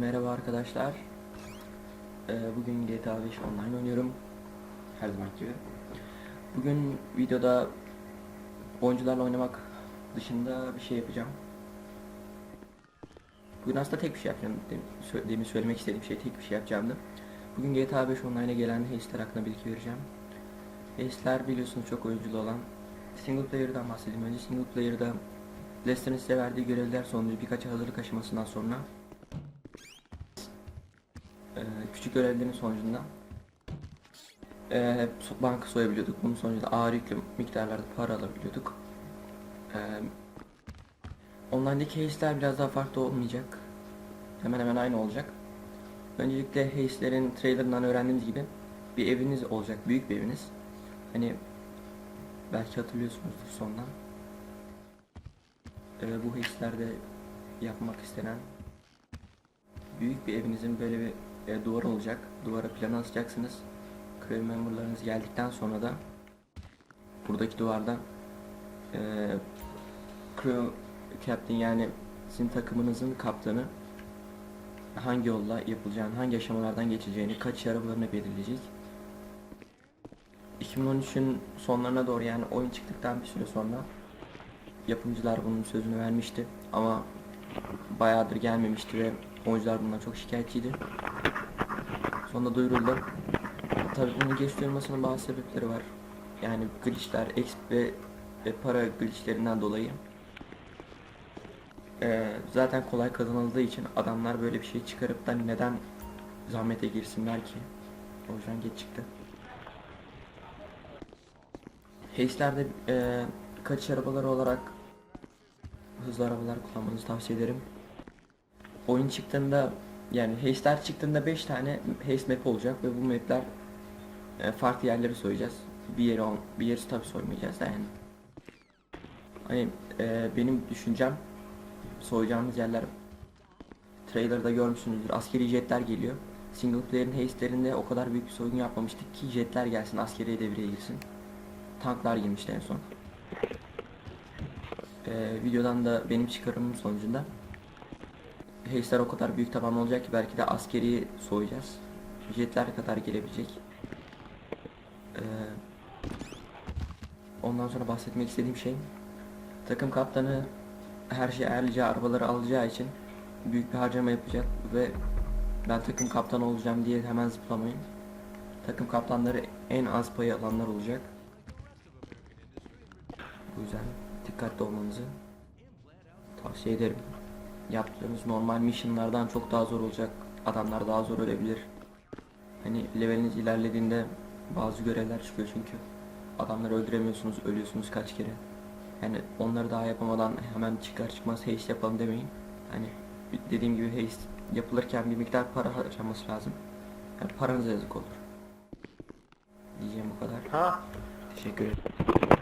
Merhaba arkadaşlar. Ee, bugün GTA 5 online oynuyorum. Her zaman gibi. Bugün videoda oyuncularla oynamak dışında bir şey yapacağım. Bugün aslında tek bir şey yapacağım. Demin söylemek istediğim şey tek bir şey yapacağımdı. Bugün GTA 5 online'a gelen heistler hakkında bilgi vereceğim. Heistler biliyorsunuz çok oyunculu olan. Single player'dan bahsedeyim. Önce single player'da Lester'ın size verdiği görevler sonucu birkaç hazırlık aşamasından sonra e, küçük görevlerin sonucunda e, banka soyabiliyorduk. Bunun sonucunda ağır yüklü miktarlarda para alabiliyorduk. E, online'daki heistler biraz daha farklı olmayacak. Hemen hemen aynı olacak. Öncelikle heistlerin trailerından öğrendiğiniz gibi bir eviniz olacak. Büyük bir eviniz. Hani belki hatırlıyorsunuzdur sondan. Ee, bu hislerde yapmak istenen büyük bir evinizin böyle bir e, duvar olacak. Duvara plan asacaksınız. Crew memberlarınız geldikten sonra da buradaki duvarda e, crew captain yani sizin takımınızın kaptanı hangi yolla yapılacağını, hangi aşamalardan geçeceğini, kaç arabalarını belirleyecek. 2013'ün sonlarına doğru yani oyun çıktıktan bir süre sonra yapımcılar bunun sözünü vermişti ama bayağıdır gelmemişti ve oyuncular bundan çok şikayetçiydi. Sonunda duyuruldu. Tabii bunun geç duyurmasının bazı sebepleri var. Yani glitchler, exp ve, ve para glitchlerinden dolayı. Ee, zaten kolay kazanıldığı için adamlar böyle bir şey çıkarıp da neden zahmete girsinler ki? O yüzden geç çıktı. Heistlerde e, kaçış arabaları olarak hızlı arabalar kullanmanızı tavsiye ederim. Oyun çıktığında yani heistler çıktığında 5 tane heist map olacak ve bu mapler e, farklı yerleri soyacağız. Bir yeri on, bir yeri tabi soymayacağız da yani. Hani e, benim düşüncem soyacağımız yerler trailer'da görmüşsünüzdür. Askeri jetler geliyor. Single player'in heistlerinde o kadar büyük bir soygun yapmamıştık ki jetler gelsin, askeri devreye girsin. Tanklar girmişti en son. Ee, videodan da benim çıkarımım sonucunda Heisler o kadar büyük taban olacak ki belki de askeri soyacağız. Jetler kadar gelebilecek. Ee, ondan sonra bahsetmek istediğim şey takım kaptanı her şeyi ayarlayacağı, arabaları alacağı için büyük bir harcama yapacak ve ben takım kaptanı olacağım diye hemen zıplamayın. Takım kaptanları en az payı alanlar olacak. Bu yüzden dikkatli olmanızı tavsiye ederim. Yaptığınız normal missionlardan çok daha zor olacak. Adamlar daha zor ölebilir. Hani leveliniz ilerlediğinde bazı görevler çıkıyor çünkü. Adamları öldüremiyorsunuz, ölüyorsunuz kaç kere. Yani onları daha yapamadan hemen çıkar çıkmaz haste yapalım demeyin. Hani dediğim gibi haste yapılırken bir miktar para harcaması lazım. Yani paranıza yazık olur. Diyeceğim bu kadar. Ha? Teşekkür ederim.